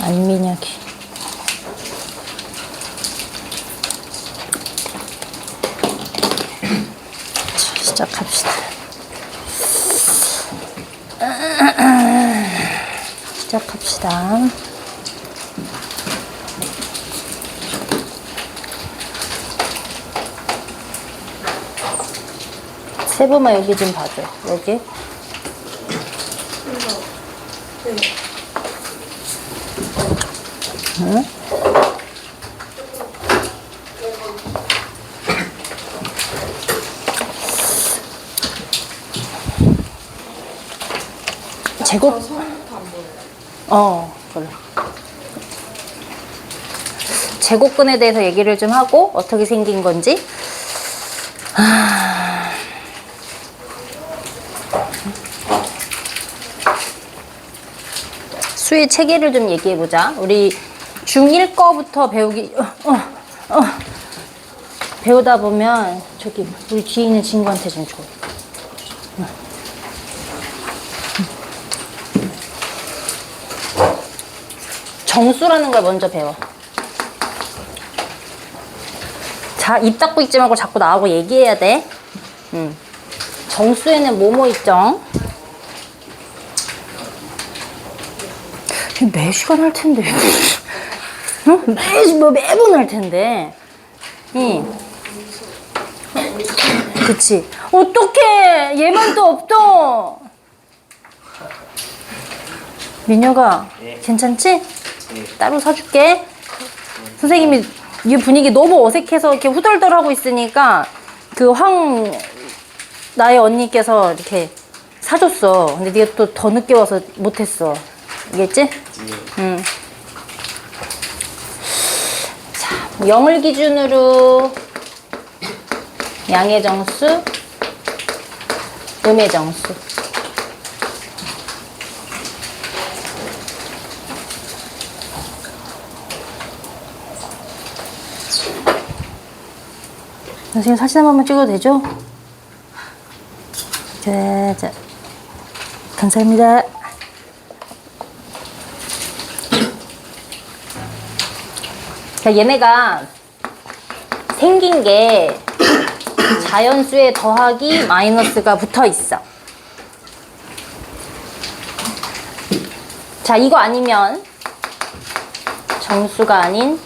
안민혁이. 자, 시작합시다. 시작합시다. 세부마 여기 좀 봐줘. 여기. 응? 제곱. 어, 그래. 제곱근에 대해서 얘기를 좀 하고 어떻게 생긴 건지. 아. 수의 체계를 좀 얘기해 보자. 우리 중1 거부터 배우기 어, 어, 어. 배우다 보면 저기 우리 뒤에 있는 친구한테 좀 줘. 정수라는 걸 먼저 배워. 자, 입 닫고 있지 말고 자꾸 나하고 얘기해야 돼. 음. 정수에는 뭐뭐 있죠? 매 시간 할 텐데. 응? 매, 뭐 매번 할 텐데. 응. 그치. 어떡해. 얘만 또 없어. 민혁아, 괜찮지? 따로 사줄게. 선생님이 이 분위기 너무 어색해서 이렇게 후덜덜하고 있으니까 그 황 나의 언니께서 이렇게 사줬어. 근데 네가 또 더 늦게 와서 못했어. 알겠지? 응. 자, 0을 기준으로 양의 정수, 음의 정수. 선생님 사진 한 번만 찍어도 되죠? 자, 자. 감사합니다. 자, 얘네가 생긴 게 자연수의 더하기 마이너스가 붙어 있어. 자, 이거 아니면 정수가 아닌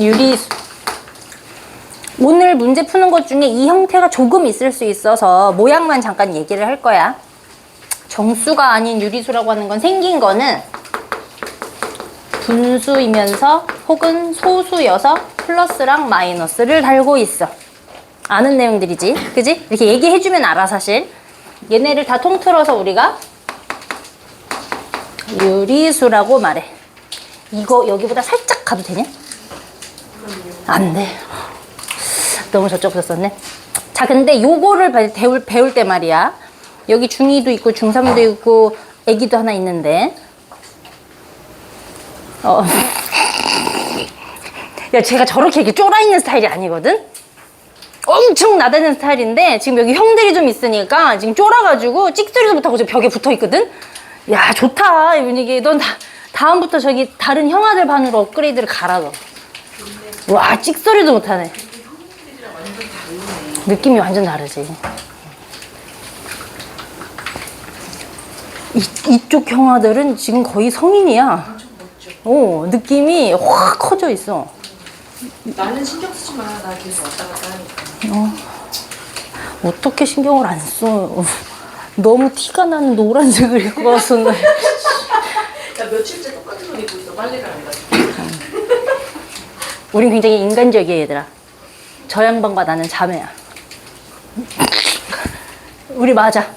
유리수. 오늘 문제 푸는 것 중에 이 형태가 조금 있을 수 있어서 모양만 잠깐 얘기를 할 거야. 정수가 아닌 유리수라고 하는 건 생긴 거는 분수이면서 혹은 소수여서 플러스랑 마이너스를 달고 있어. 아는 내용들이지. 그지? 이렇게 얘기해주면 알아, 사실. 얘네를 다 통틀어서 우리가 유리수라고 말해. 이거 여기보다 살짝 가도 되냐? 안 돼. 너무 저쪽으로 썼네. 자, 근데 요거를 배- 배울, 배울 때 말이야. 여기 중2도 있고, 중3도 있고, 애기도 하나 있는데. 어. 야, 제가 저렇게 이렇게 쫄아 있는 스타일이 아니거든? 엄청 나대는 스타일인데, 지금 여기 형들이 좀 있으니까, 지금 쫄아가지고, 찍소리도 못하고 저 벽에 붙어 있거든? 야, 좋다, 이 분위기. 넌 다, 다음부터 저기 다른 형아들 반으로 업그레이드를 가라, 너. 와, 찍소리도 못하네. 느낌이 완전 다르지. 이, 이쪽 형아들은 지금 거의 성인이야. 어, 느낌이 확 커져 있어. 나는 신경 쓰지 마. 나 계속 왔다 갔다 하니까. 어떻게 신경을 안 써? 너무 티가 나는 노란색을 입고 와서 나- 야 며칠째 똑같은 옷 입고 있어. 빨래를 안 가지고. 우린 굉장히 인간적이야 얘들아. 저 양반과 나는 자매야. 우리 맞아.